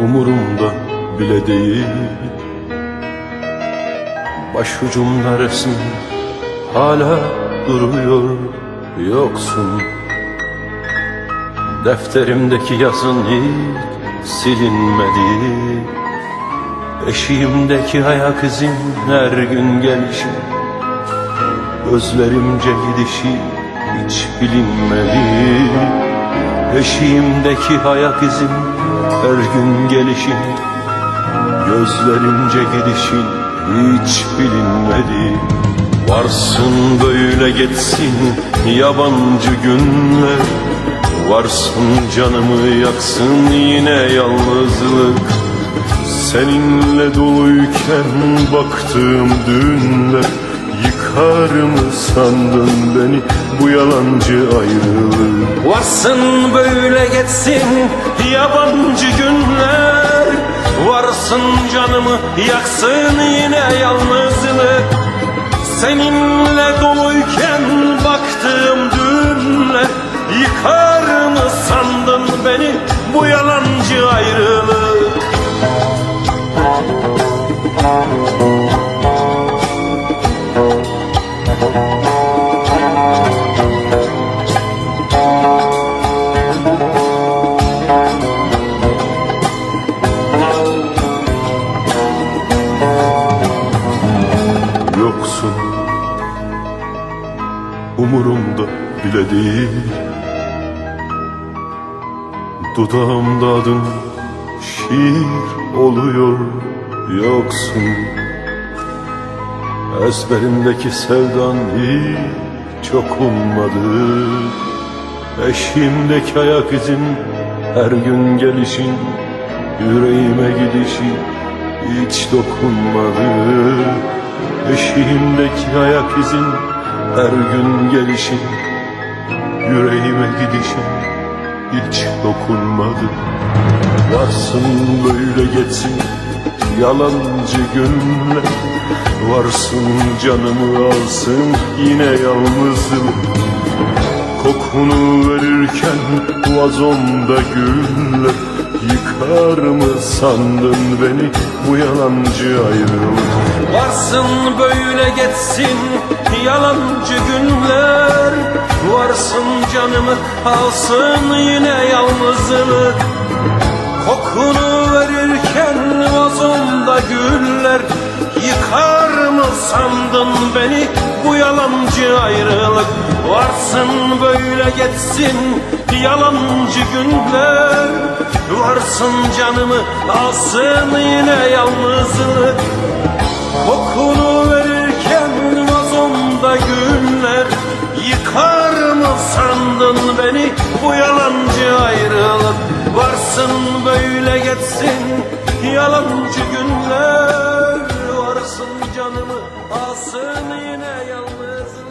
umurumda bile değil. Başucumda resmin hala duruyor yoksun. Defterimdeki yazın hiç silinmedi. Eşiğimdeki ayak izin her gün gelişi. Gözlerimce gidişi hiç bilinmedi Eşiğimdeki ayak izin her gün gelişi Gözlerimce gidişin hiç bilinmedi. Varsın böyle geçsin yabancı günler. Varsın canımı yaksın yine yalnızlık. Seninle doluyken baktığım dünler Yıkar mı sandın beni bu yalancı ayrılık Varsın böyle geçsin yabancı günler. Varsın canımı yaksın yine yalnızlık. Seninle doluyken baktığım dünler. Yıkar mı sandın beni bu yalancı ayrılık Yoksun. Umurumda bile değil. Dudağımda adın şiir oluyor. Yoksun Ezberimdeki sevdan hiç okunmadı. Eşiğimdeki ayak izin her gün gelişin Yüreğime gidişi hiç dokunmadı. Eşiğimdeki ayak izin her gün gelişin Yüreğime gidişin hiç dokunmadı. Varsın böyle geçsin yalancı günler Varsın canımı alsın yine yalnızım. Kokunu verirken vazomda güller Yıkar mı sandın beni bu yalancı ayrılık? Varsın böyle geçsin yalancı günler Varsın canımı alsın yine yalnızlık güller Yıkar mı sandın beni? Bu yalancı ayrılık Varsın böyle geçsin yalancı günler. Varsın canımı alsın yine yalnızlık. Kokunu verirken vazomda güller Yıkar mı sandın beni? Bu yalancı ayrılık alsın yine yalnızlık